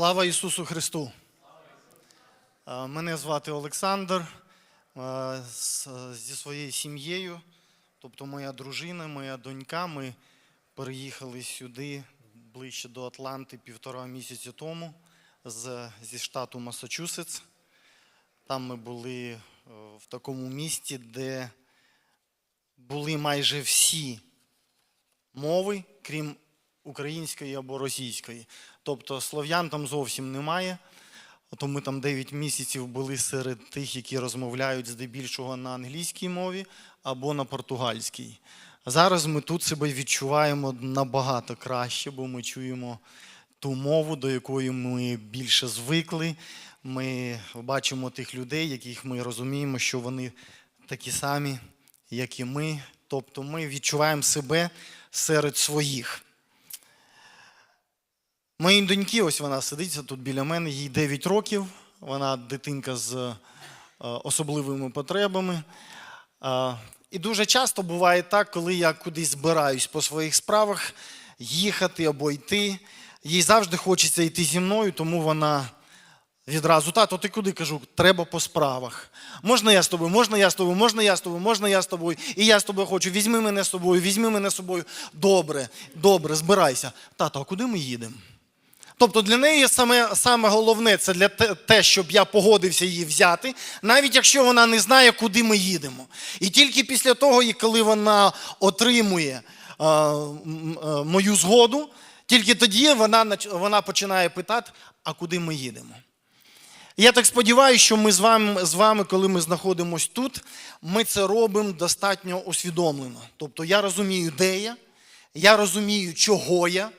Слава Ісусу Христу! Мене звати Олександр. Зі своєю сім'єю, тобто моя дружина, моя донька, ми переїхали сюди ближче до Атланти півтора місяці тому зі штату Масачусетс. Там ми були е, в такому місті, де були майже всі мови, крім української або російської. Тобто слов'ян там зовсім немає. То ми там 9 місяців були серед тих, які розмовляють здебільшого на англійській мові або на португальській. Зараз ми тут себе відчуваємо набагато краще, бо ми чуємо ту мову, до якої ми більше звикли. Ми бачимо тих людей, яких ми розуміємо, що вони такі самі, як і ми. Тобто ми відчуваємо себе серед своїх. Моїй доньки, ось вона сидиться тут біля мене, їй 9 років. Вона дитинка з е, особливими потребами. Е, І дуже часто буває так, коли я кудись збираюсь по своїх справах їхати або йти. Їй завжди хочеться йти зі мною, тому вона відразу, тато, ти куди кажу? Треба по справах. Можна я з тобою, можна я з тобою, можна я з тобою, можна я з тобою, і я з тобою хочу. Візьми мене з собою, візьми мене з собою. Добре, добре, збирайся. Тато, а куди ми їдемо? Тобто для неї саме, саме головне це для те, щоб я погодився її взяти, навіть якщо вона не знає, куди ми їдемо. І тільки після того, коли вона отримує е, е, мою згоду, тільки тоді вона, вона починає питати, а куди ми їдемо. Я так сподіваюся, що ми з вами, з вами, коли ми знаходимося тут, ми це робимо достатньо усвідомлено. Тобто я розумію, де я, я розумію, чого я.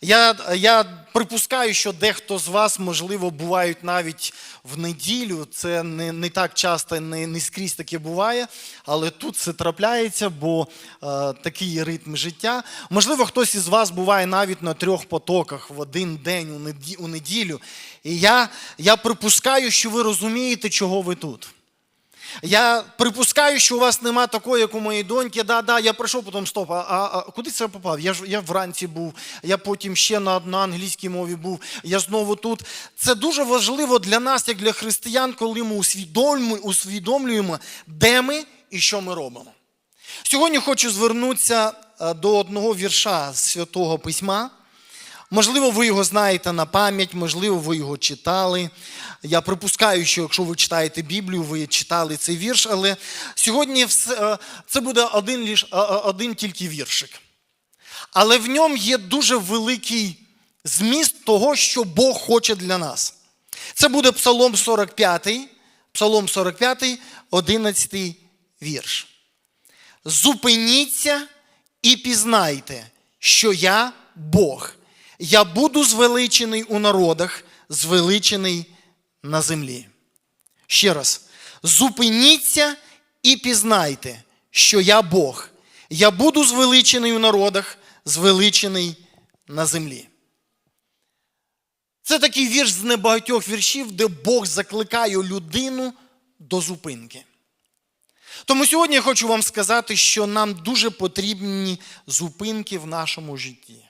Я, я припускаю, що дехто з вас, можливо, бувають навіть в неділю. Це не, не так часто, не, не скрізь таке буває, але тут це трапляється, бо е, такий ритм життя. Можливо, хтось із вас буває навіть на трьох потоках в один день у неді- у неділю. І я, я припускаю, що ви розумієте, чого ви тут. Я припускаю, що у вас нема такої, як у моєї доньки. Да, да, я прийшов, потім стоп. А, а, куди це попав? Я ж я вранці був, я потім ще на, на англійській мові був, я знову тут. Це дуже важливо для нас, як для християн, коли ми усвідомлюємо, де ми і що ми робимо. Сьогодні хочу звернутися е, до одного вірша Святого Письма. Можливо, ви його знаєте на пам'ять, можливо, ви його читали. Я припускаю, що якщо ви читаєте Біблію, ви читали цей вірш, але сьогодні е, це буде один, е, е, один тільки віршик. Але в ньому є дуже великий зміст того, що Бог хоче для нас. Це буде Псалом 45, Псалом 45, 11 вірш. Зупиніться і пізнайте, що я Бог. Я буду звеличений у народах, звеличений на землі. Ще раз. Зупиніться і пізнайте, що я Бог. Я буду звеличений у народах, звеличений на землі. Це такий вірш з небагатьох віршів, де Бог закликає людину до зупинки. Тому сьогодні я хочу вам сказати, що нам дуже потрібні зупинки в нашому житті.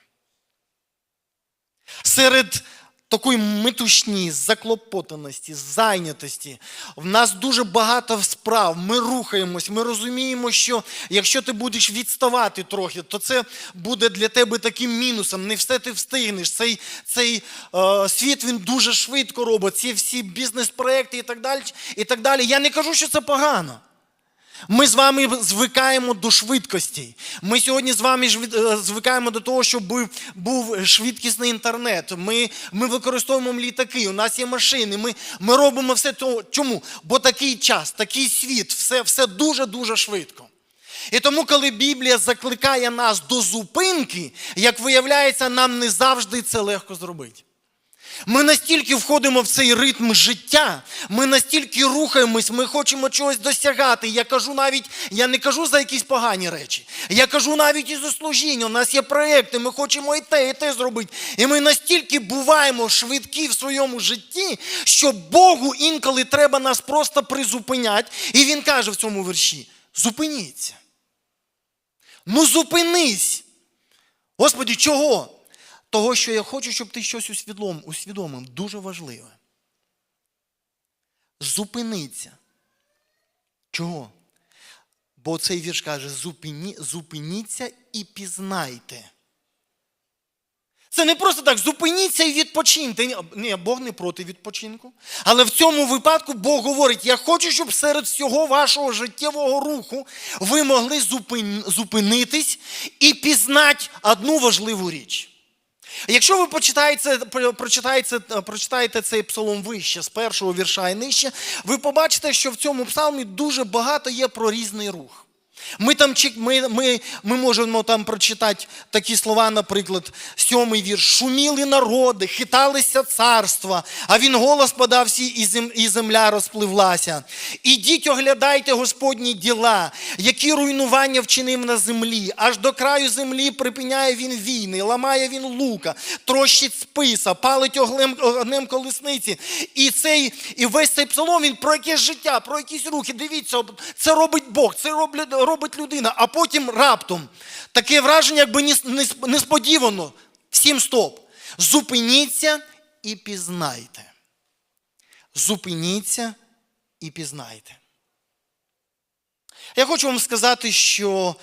Серед такої метушні, заклопотаності, зайнятості, в нас дуже багато справ. Ми рухаємось, ми розуміємо, що якщо ти будеш відставати трохи, то це буде для тебе таким мінусом. Не все ти встигнеш. Цей, цей е, світ він дуже швидко робить. Ці всі бізнес-проекти і так далі. І так далі. Я не кажу, що це погано. Ми з вами звикаємо до швидкості. Ми сьогодні з вами е, звикаємо до того, щоб був швидкісний інтернет. Ми, ми використовуємо літаки, у нас є машини. Ми, ми робимо все то. Чому? Бо такий час, такий світ, все, все дуже-дуже швидко. І тому, коли Біблія закликає нас до зупинки, як виявляється, нам не завжди це легко зробити. Ми настільки входимо в цей ритм життя, ми настільки рухаємось, ми хочемо чогось досягати. Я кажу навіть, я не кажу за якісь погані речі. Я кажу навіть і за служіння. У нас є проекти, ми хочемо і те, і те зробити. І ми настільки буваємо швидкі в своєму житті, що Богу інколи треба нас просто призупиняти. І він каже в цьому вірші: зупиніться. Ну зупинись. Господі, чого? Того, що я хочу, щоб ти щось усвідомив, усвідомив дуже важливе. Зупиниться. Чого? Бо цей вірш каже: зупині, зупиніться і пізнайте. Це не просто так, зупиніться і відпочиньте. Ні, Бог не проти відпочинку. Але в цьому випадку Бог говорить: я хочу, щоб серед всього вашого життєвого руху ви могли зупинитись і пізнати одну важливу річ. Якщо ви почитаєте, прочитаєте, прочитаєте цей псалом вище, з першого вірша і нижче, ви побачите, що в цьому псалмі дуже багато є про різний рух. Ми там ми, ми, ми можемо там прочитати такі слова, наприклад, сьомий вірш. Шуміли народи, хиталися царства, а він голос подав всі, і, і земля розпливлася. Ідіть, оглядайте Господні діла, які руйнування вчинив на землі. Аж до краю землі припиняє він війни, ламає він лука, трощить списа, палить оглем, огнем колесниці. І цей, і весь цей псалом він про якесь життя, про якісь рухи. Дивіться, це робить Бог, це роблять, робить людина, а потім раптом таке враження, якби несподівано. Всім стоп. Зупиніться і пізнайте. Зупиніться і пізнайте. Я хочу вам сказати, що,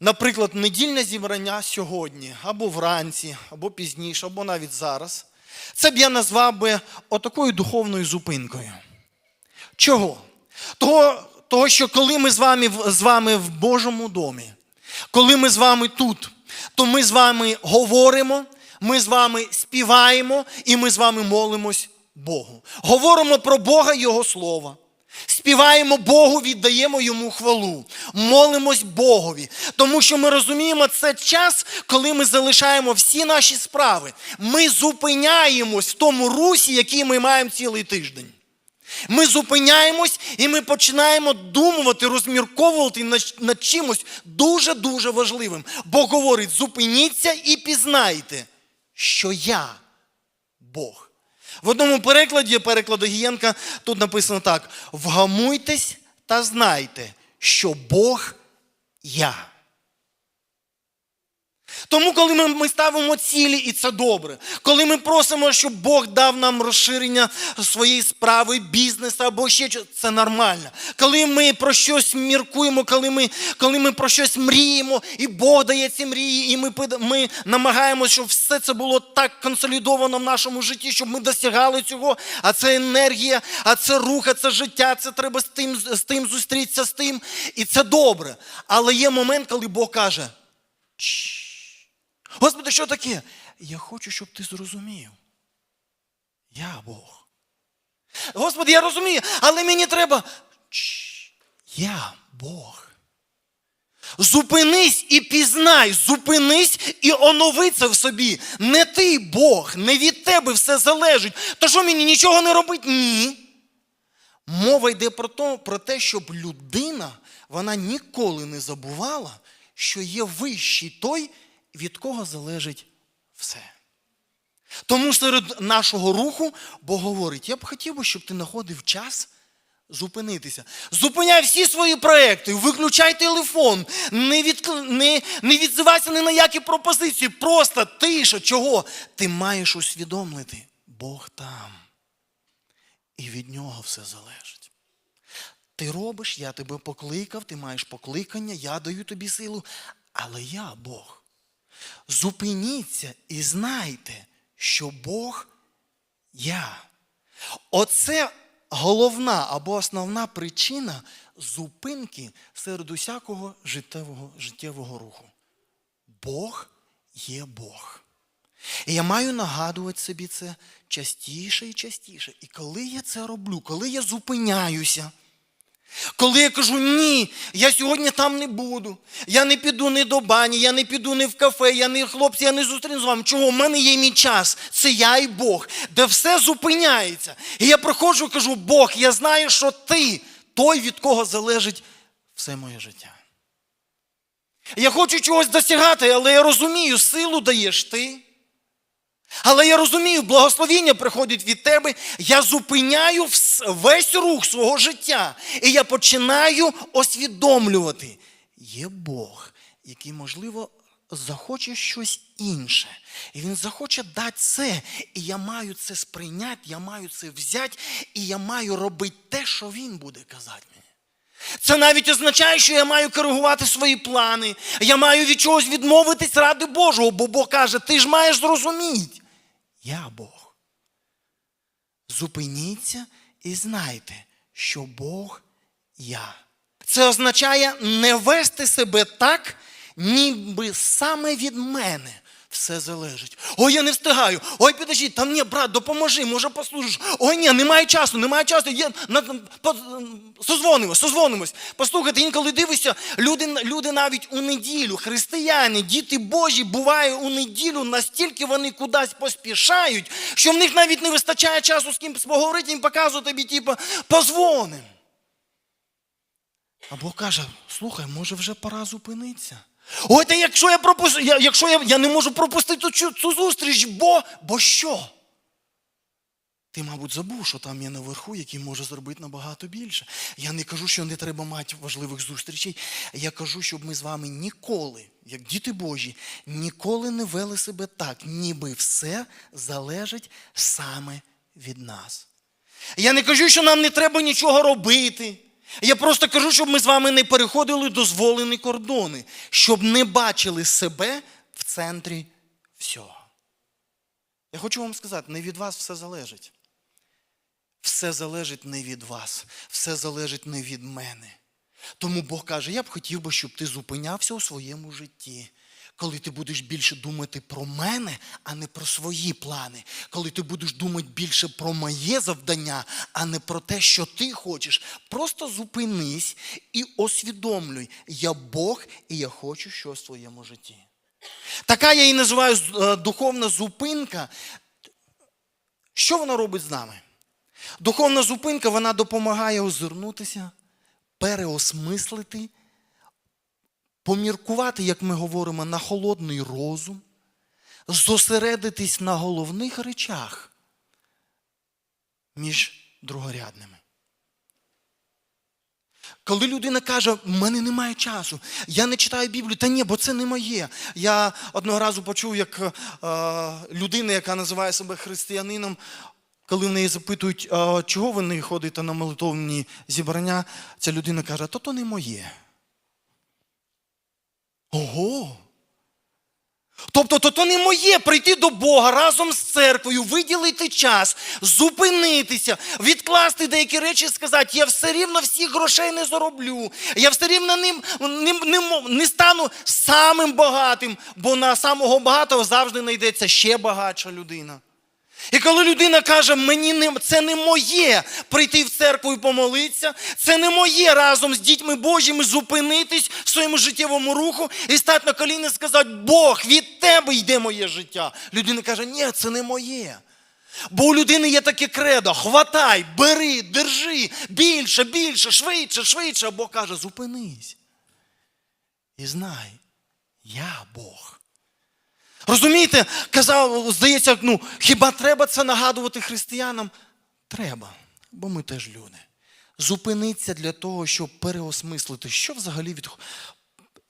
наприклад, недільне зібрання сьогодні, або вранці, або пізніше, або навіть зараз, це б я назвав би отакою духовною зупинкою. Чого? Того, того, що коли ми з вами, з вами в Божому домі, коли ми з вами тут, то ми з вами говоримо, ми з вами співаємо і ми з вами молимось Богу. Говоримо про Бога і Його Слово. Співаємо Богу, віддаємо йому хвалу, молимось Богові, тому що ми розуміємо, це час, коли ми залишаємо всі наші справи. Ми зупиняємось в тому русі, який ми маємо цілий тиждень. Ми зупиняємось і ми починаємо думати, розмірковувати над, чимось дуже-дуже важливим. Бог говорить: зупиніться і пізнайте, що я Бог. В одному перекладі, перекладу Гієнка, тут написано так: вгамуйтесь та знайте, що Бог я. Тому, коли ми, ми ставимо цілі, і це добре, коли ми просимо, щоб Бог дав нам розширення своєї справи, бізнесу або ще щось, це нормально. Коли ми про щось міркуємо, коли ми, коли ми про щось мріємо, і Бог дає ці мрії, і ми, ми намагаємося, щоб все це було так консолідовано в нашому житті, щоб ми досягали цього. А це енергія, а це рух, а це життя, це треба з тим, з тим зустрітися з тим. І це добре. Але є момент, коли Бог каже. Господи, що таке? Я хочу, щоб ти зрозумів. Я Бог. Господи, я розумію, але мені треба. Чш, Я Бог. Зупинись і пізнай, зупинись і онови це в собі. Не ти Бог, не від тебе все залежить. То що мені нічого не робить? Ні. Мова йде про те, про те, щоб людина вона ніколи не забувала, що є вищий той, від кого залежить все. Тому серед нашого руху Бог говорить: я б хотів щоб ти знаходив час зупинитися. Зупиняй всі свої проекти, виключай телефон, не, від, не, не відзивайся ні на які пропозиції. Просто тиша. Чого? Ти маєш усвідомити, Бог там. І від нього все залежить. Ти робиш, я тебе покликав, ти маєш покликання, я даю тобі силу, але я Бог. Зупиніться і знайте, що Бог я. Оце головна або основна причина зупинки серед усякого життєвого, життєвого руху. Бог є Бог. І я маю нагадувати собі це частіше і частіше. І коли я це роблю, коли я зупиняюся, коли я кажу, ні, я сьогодні там не буду, я не піду ні до бані, я не піду ні в кафе, я не хлопці, я не зустріну з вами. Чого? У мене є мій час, це я і Бог, де все зупиняється. І я приходжу і кажу, Бог, я знаю, що ти той, від кого залежить все моє життя. Я хочу чогось досягати, але я розумію, силу даєш ти. Але я розумію, благословіння приходить від тебе. Я зупиняю весь рух свого життя. І я починаю усвідомлювати. Є Бог, який, можливо, захоче щось інше. І він захоче дати це. І я маю це сприйняти, я маю це взяти, і я маю робити те, що він буде казати мені. Це навіть означає, що я маю коригувати свої плани. Я маю від чогось відмовитись ради Божого, бо Бог каже, ти ж маєш зрозуміти. Я Бог. Зупиніться і знайте, що Бог я. Це означає не вести себе так, ніби саме від мене все залежить. Ой, я не встигаю. Ой, підожди, там ні, брат, допоможи, може послужиш. Ой, ні, немає часу, немає часу. Я, созвонимось, созвонимось. Послухайте, інколи дивишся, люди, люди навіть у неділю, християни, діти Божі, буває у неділю, настільки вони кудись поспішають, що в них навіть не вистачає часу з кимось поговорити, їм показує тобі, типу, позвоним. А Бог каже: слухай, може вже пора зупинитися. Ой, та якщо я пропустю, я, якщо я, я не можу пропустити цю, цю зустріч, бо, бо що? Ти, мабуть, забув, що там є наверху, який може зробити набагато більше. Я не кажу, що не треба мати важливих зустрічей. Я кажу, щоб ми з вами ніколи, як діти Божі, ніколи не вели себе так, ніби все залежить саме від нас. Я не кажу, що нам не треба нічого робити. Я просто кажу, щоб ми з вами не переходили дозволені кордони, щоб не бачили себе в центрі всього. Я хочу вам сказати, не від вас все залежить. Все залежить не від вас, все залежить не від мене. Тому Бог каже, я б хотів би, щоб ти зупинявся у своєму житті. Коли ти будеш більше думати про мене, а не про свої плани. Коли ти будеш думати більше про моє завдання, а не про те, що ти хочеш. Просто зупинись і освідомлюй, я Бог і я хочу щось в своєму житті. Така я її називаю е, духовна зупинка. Що вона робить з нами? Духовна зупинка вона допомагає озирнутися, переосмислити, поміркувати, як ми говоримо, на холодний розум, зосередитись на головних речах між другорядними. Коли людина каже, в мене немає часу, я не читаю Біблію, та ні, бо це не моє. Я одного разу почув, як е, людина, яка називає себе християнином, коли в неї запитують, чого ви не ходите на молитовні зібрання, ця людина каже, то то не моє. Ого! Тобто, то, то не моє прийти до Бога разом з церквою, виділити час, зупинитися, відкласти деякі речі і сказати, я все рівно всіх грошей не зароблю, я все рівно не, не, не, не стану самим багатим, бо на самого багатого завжди знайдеться ще багатша людина. І коли людина каже, мені не, це не моє прийти в церкву і помолитися, це не моє разом з дітьми Божими зупинитись в своєму життєвому руху і стати на коліна і сказати, Бог, від тебе йде моє життя. Людина каже, ні, це не моє. Бо у людини є таке кредо: хватай, бери, держи, більше, більше, швидше, швидше. А Бог каже, зупинись. І знай, я Бог. Розумієте, казав, здається, ну, хіба треба це нагадувати християнам? Треба, бо ми теж люди. Зупиниться для того, щоб переосмислити, що взагалі від...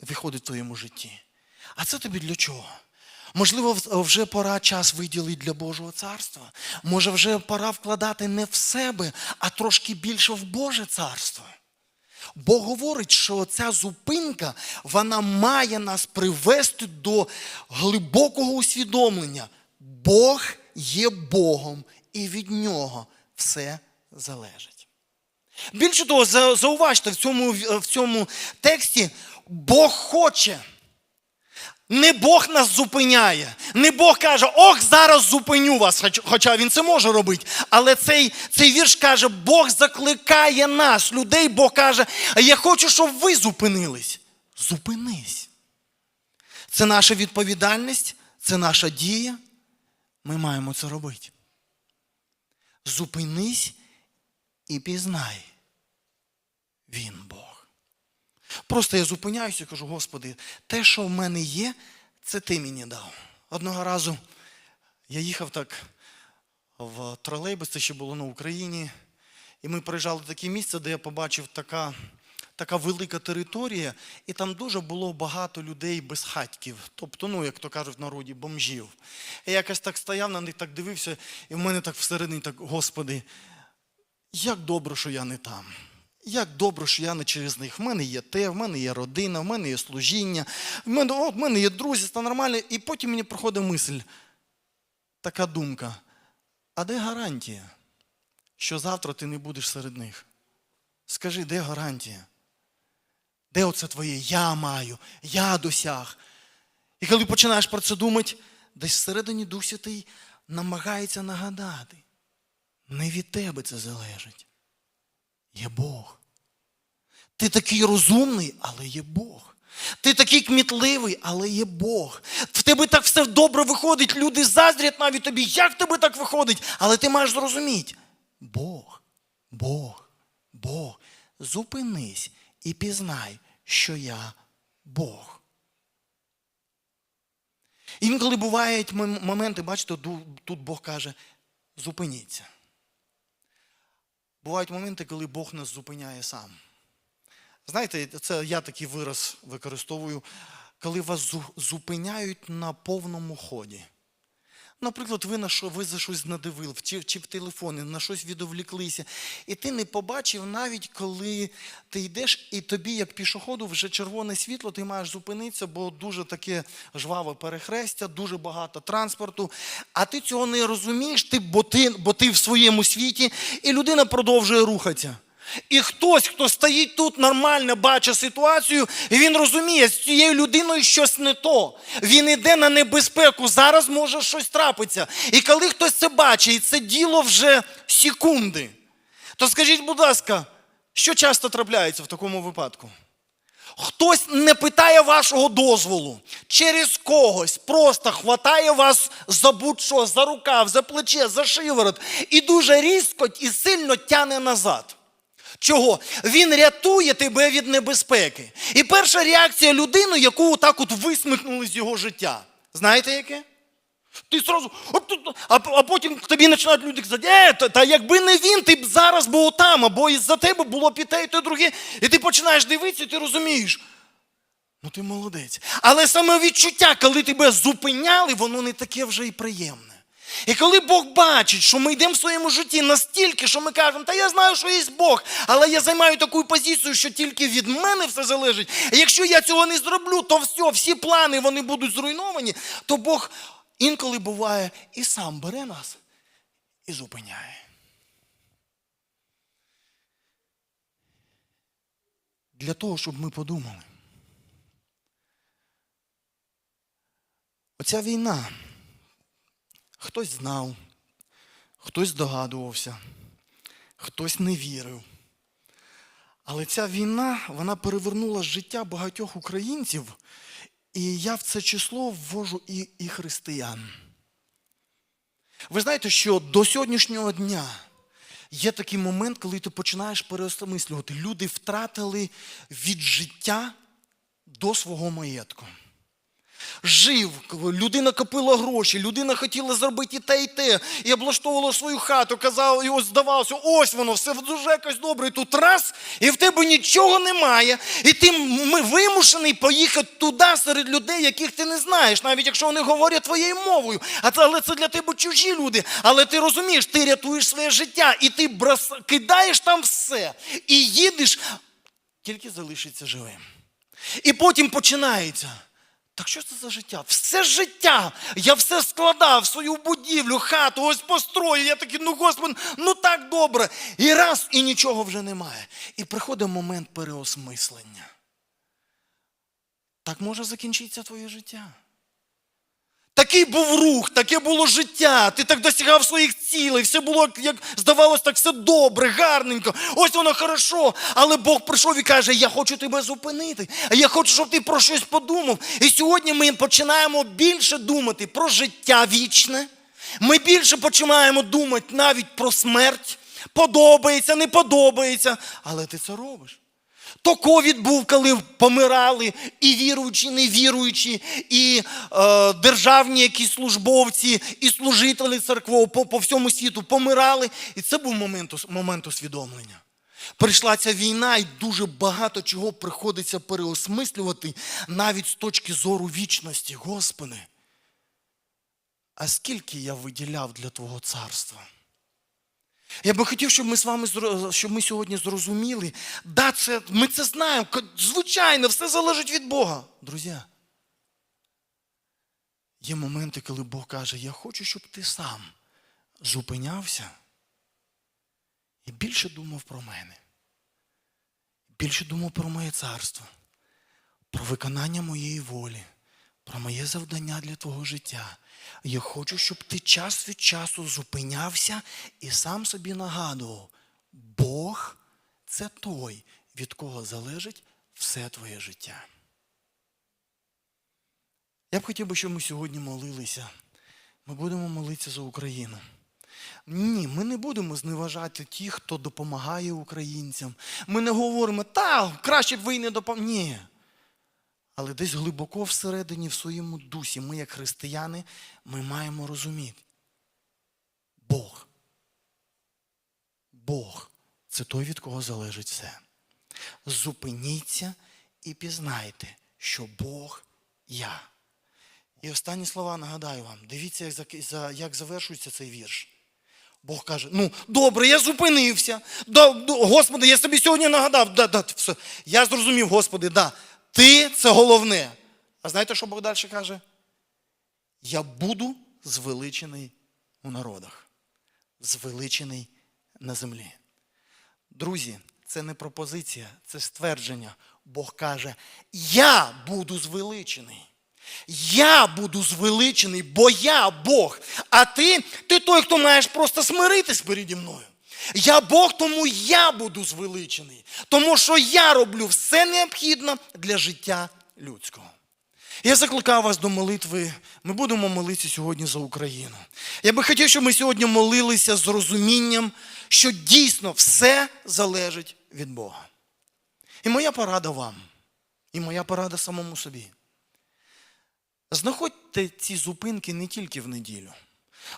виходить в твоєму житті. А це тобі для чого? Можливо, вже пора час виділити для Божого царства. Може, вже пора вкладати не в себе, а трошки більше в Боже царство. Бог говорить, що ця зупинка вона має нас привести до глибокого усвідомлення. Бог є Богом, і від нього все залежить. Більше того, зауважте в цьому, в цьому тексті, Бог хоче. Не Бог нас зупиняє. Не Бог каже, ох, зараз зупиню вас, хоча він це може робити. Але цей цей вірш каже, Бог закликає нас, людей, Бог каже, я хочу, щоб ви зупинились. Зупинись. Це наша відповідальність, це наша дія. Ми маємо це робити. Зупинись і пізнай. Він Бог. Просто я зупиняюся і кажу, Господи, те, що в мене є, це ти мені дав. Одного разу я їхав так в тролейбус, це ще було на Україні, і ми приїжджали в таке місце, де я побачив така, така велика територія, і там дуже було багато людей без хатків. Тобто, ну, як то кажуть в народі, бомжів. І я якось так стояв на них, так дивився, і в мене так всередині так, Господи, як добре, що я не там. Як добре, що я не через них. В мене є те, в мене є родина, в мене є служіння, в мене, от, в мене є друзі, це нормально. І потім мені проходить мисль, така думка. А де гарантія, що завтра ти не будеш серед них? Скажи, де гарантія? Де оце твоє я маю, я досяг? І коли починаєш про це думати, десь всередині Дух Святий намагається нагадати. Не від тебе це залежить. Є Бог. Ти такий розумний, але є Бог. Ти такий кмітливий, але є Бог. В тебе так все добре виходить. Люди заздрять навіть тобі. Як в тебе так виходить? Але ти маєш зрозуміти. Бог, Бог, Бог. Зупинись і пізнай, що я Бог. Інколи бувають моменти, бачите, тут Бог каже, зупиніться. Бувають моменти, коли Бог нас зупиняє сам. Знаєте, це я такий вираз використовую, коли вас зупиняють на повному ході. Наприклад, ви на що ви за щось надивили, чи, чи в телефоні на щось відволіклися, і ти не побачив навіть коли ти йдеш, і тобі, як пішоходу, вже червоне світло, ти маєш зупинитися, бо дуже таке жваве перехрестя, дуже багато транспорту. А ти цього не розумієш, ти, бо, ти, бо ти в своєму світі, і людина продовжує рухатися. І хтось, хто стоїть тут, нормально бачить ситуацію, і він розуміє, з цією людиною щось не то. Він йде на небезпеку, зараз може щось трапитися. І коли хтось це бачить, і це діло вже секунди, то скажіть, будь ласка, що часто трапляється в такому випадку? Хтось не питає вашого дозволу через когось, просто хватає вас за будь-що, за рукав, за плече, за шиворот і дуже різко і сильно тяне назад. Чого? Він рятує тебе від небезпеки. І перша реакція людини, яку отак от висмикнули з його життя. Знаєте яке? Ти сразу, а, а потім тобі починають люди казати, е, та, та якби не він, ти б зараз був там, або із-за тебе було б і те, і те друге. І ти починаєш дивитися, і ти розумієш. Ну ти молодець. Але саме відчуття, коли тебе зупиняли, воно не таке вже і приємне. І коли Бог бачить, що ми йдемо в своєму житті настільки, що ми кажемо, та я знаю, що є Бог, але я займаю таку позицію, що тільки від мене все залежить. І якщо я цього не зроблю, то все, всі плани вони будуть зруйновані, то Бог інколи буває і сам бере нас і зупиняє. Для того, щоб ми подумали. Оця війна. Хтось знав, хтось здогадувався, хтось не вірив. Але ця війна вона перевернула життя багатьох українців, і я в це число ввожу і, і християн. Ви знаєте, що до сьогоднішнього дня є такий момент, коли ти починаєш переосмислювати. Люди втратили від життя до свого маєтку жив, людина копила гроші, людина хотіла зробити і те, і те, і облаштовувала свою хату, казала, і ось здавалося, ось воно, все дуже якось добре. І тут раз, і в тебе нічого немає. І ти вимушений поїхати туди серед людей, яких ти не знаєш, навіть якщо вони говорять твоєю мовою. А це, але це для тебе чужі люди. Але ти розумієш, ти рятуєш своє життя, і ти брос... кидаєш там все. І їдеш, тільки залишиться живим. І потім починається. Так що це за життя? Все життя. Я все складав, свою будівлю, хату, ось построю. Я такий, ну Господи, ну так добре. І раз, і нічого вже немає. І приходить момент переосмислення. Так може закінчитися твоє життя. Такий був рух, таке було життя. Ти так досягав своїх цілей, все було, як здавалось, так все добре, гарненько. Ось воно хорошо. Але Бог прийшов і каже: Я хочу тебе зупинити. Я хочу, щоб ти про щось подумав. І сьогодні ми починаємо більше думати про життя вічне. Ми більше починаємо думати навіть про смерть. Подобається, не подобається. Але ти це робиш. То ковід був, коли помирали і віруючі, і невіруючі, і е, державні якісь службовці, і служителі церков по, по всьому світу помирали. І це був момент, момент усвідомлення. Прийшла ця війна, і дуже багато чого приходиться переосмислювати навіть з точки зору вічності. Господи, а скільки я виділяв для Твого царства? Я би хотів, щоб ми з вами щоб ми сьогодні зрозуміли, да, це, ми це знаємо. Звичайно, все залежить від Бога. Друзі, є моменти, коли Бог каже, я хочу, щоб ти сам зупинявся і більше думав про мене. Більше думав про моє царство, про виконання моєї волі, про моє завдання для твого життя. Я хочу, щоб ти час від часу зупинявся і сам собі нагадував, Бог це той, від кого залежить все твоє життя. Я б хотів би, щоб ми сьогодні молилися. Ми будемо молитися за Україну. Ні, ми не будемо зневажати тих, хто допомагає українцям. Ми не говоримо, та краще б ви не допомогли. Ні. Але десь глибоко всередині, в своєму дусі, ми, як християни, ми маємо розуміти. Бог. Бог це той, від кого залежить все. Зупиніться і пізнайте, що Бог я. І останні слова нагадаю вам. Дивіться, як, завершується цей вірш. Бог каже: ну, добре, я зупинився. Да, Господи, я собі сьогодні нагадав. Да, да, все. Я зрозумів, Господи, да. Ти це головне. А знаєте, що Бог далі каже? Я буду звеличений у народах, звеличений на землі. Друзі, це не пропозиція, це ствердження. Бог каже: Я буду звеличений. Я буду звеличений, бо я Бог. А ти, ти той, хто маєш просто смиритись переді мною. Я Бог, тому я буду звеличений. Тому що я роблю все необхідне для життя людського. Я закликаю вас до молитви. Ми будемо молитися сьогодні за Україну. Я би хотів, щоб ми сьогодні молилися з розумінням, що дійсно все залежить від Бога. І моя порада вам, і моя порада самому собі. Знаходьте ці зупинки не тільки в неділю.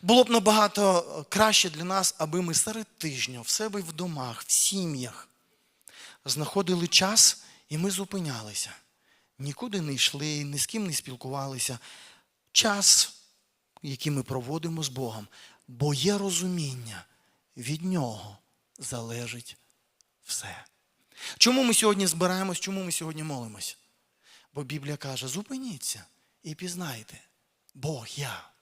Було б набагато краще для нас, аби ми серед тижня, в себе в домах, в сім'ях знаходили час і ми зупинялися. Нікуди не йшли, ні з ким не спілкувалися. Час, який ми проводимо з Богом, бо є розуміння, від нього залежить все. Чому ми сьогодні збираємось, чому ми сьогодні молимось? Бо Біблія каже: зупиніться і пізнайте, Бог я.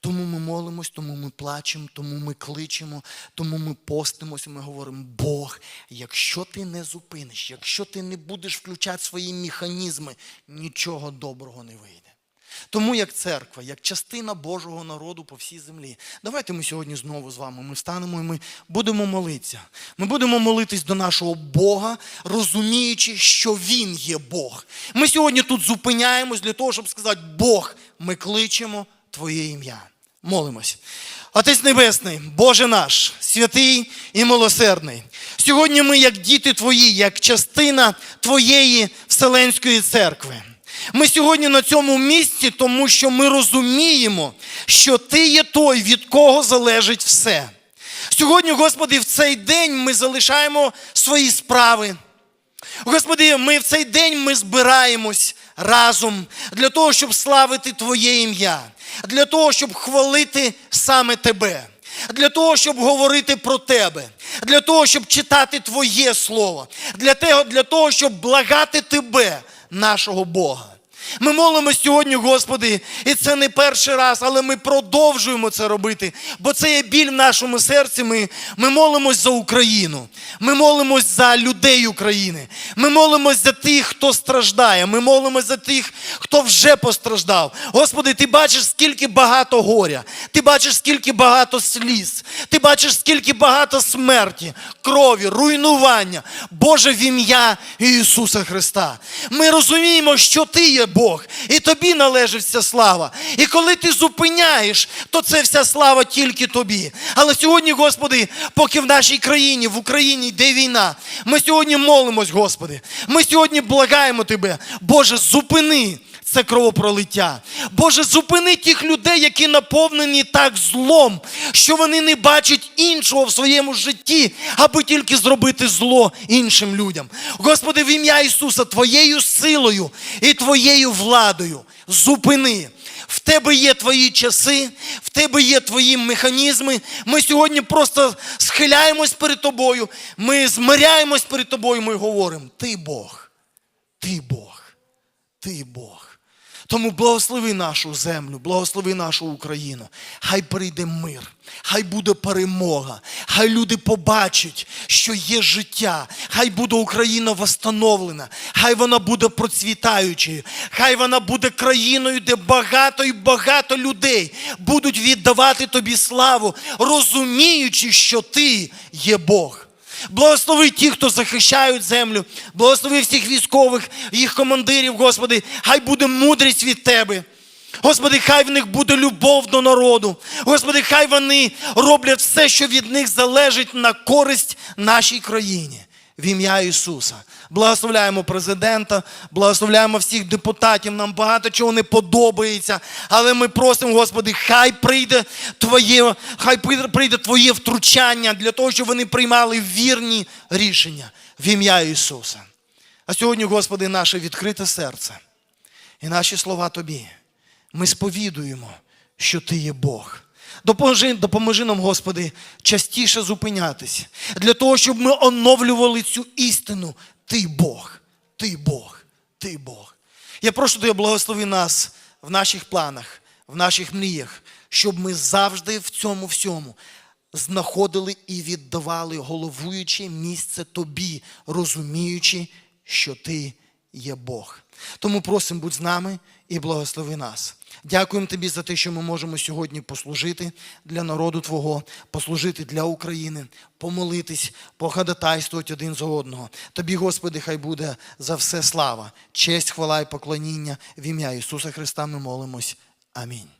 Тому ми молимось, тому ми плачемо, тому ми кличемо, тому ми постимося, ми говоримо, Бог, якщо ти не зупиниш, якщо ти не будеш включати свої механізми, нічого доброго не вийде. Тому як церква, як частина Божого народу по всій землі, давайте ми сьогодні знову з вами ми встанемо і ми будемо молитися. Ми будемо молитись до нашого Бога, розуміючи, що Він є Бог. Ми сьогодні тут зупиняємось для того, щоб сказати, Бог, ми кличемо Твоє ім'я. Молимось. Отець Небесний, Боже наш, святий і милосердний. Сьогодні ми, як діти Твої, як частина Твоєї Вселенської церкви. Ми сьогодні на цьому місці, тому що ми розуміємо, що Ти є той, від кого залежить все. Сьогодні, Господи, в цей день ми залишаємо свої справи. Господи, ми в цей день ми збираємось разом для того, щоб славити Твоє ім'я, для того, щоб хвалити саме Тебе, для того, щоб говорити про Тебе, для того, щоб читати Твоє Слово, для того, для того щоб благати Тебе, нашого Бога. Ми молимося сьогодні, Господи, і це не перший раз, але ми продовжуємо це робити, бо це є біль в нашому серці. Ми, ми молимось за Україну. Ми молимось за людей України. Ми молимось за тих, хто страждає. Ми молимось за тих, хто вже постраждав. Господи, ти бачиш, скільки багато горя, ти бачиш, скільки багато сліз, ти бачиш, скільки багато смерті, крові, руйнування. Боже, в ім'я Ісуса Христа. Ми розуміємо, що Ти є Бог, і тобі належить вся слава. І коли ти зупиняєш, то це вся слава тільки тобі. Але сьогодні, Господи, поки в нашій країні, в Україні йде війна, ми сьогодні молимось, Господи. Ми сьогодні благаємо Тебе, Боже, зупини це кровопролиття. Боже, зупини тих людей, які наповнені так злом, що вони не бачать іншого в своєму житті, аби тільки зробити зло іншим людям. Господи, в ім'я Ісуса, Твоєю силою і Твоєю владою зупини. В тебе є твої часи, в тебе є твої механізми. Ми сьогодні просто схиляємось перед тобою, ми змиряємось перед тобою, ми говоримо: Ти Бог, ти Бог, ти Бог. Тому благослови нашу землю, благослови нашу Україну. Хай прийде мир, хай буде перемога, хай люди побачать, що є життя, хай буде Україна восстановлена, хай вона буде процвітаючою, хай вона буде країною, де багато і багато людей будуть віддавати тобі славу, розуміючи, що ти є Бог. Благослови ті, хто захищають землю, благослови всіх військових, їх командирів, Господи, хай буде мудрість від Тебе. Господи, хай в них буде любов до народу. Господи, хай вони роблять все, що від них залежить на користь нашій країні. В ім'я Ісуса. Благословляємо президента, благословляємо всіх депутатів. Нам багато чого не подобається. Але ми просимо, Господи, хай прийде Твоє, хай прийде- Твоє втручання для того, щоб вони приймали вірні рішення в ім'я Ісуса. А сьогодні, Господи, наше відкрите серце і наші слова Тобі. Ми сповідуємо, що Ти є Бог. Допоможи, допоможи нам, Господи, частіше зупинятись для того, щоб ми оновлювали цю істину. Ти Бог, Ти Бог, Ти Бог. Я прошу Тебе, благослови нас в наших планах, в наших мріях, щоб ми завжди в цьому всьому знаходили і віддавали головуюче місце Тобі, розуміючи, що Ти є Бог. Тому просимо, будь з нами і благослови нас. Дякуємо тобі за те, що ми можемо сьогодні послужити для народу Твого, послужити для України, помолитись, походатайствувати один за одного. Тобі, Господи, хай буде за все слава, честь, хвала і поклоніння. В ім'я Ісуса Христа ми молимось. Амінь.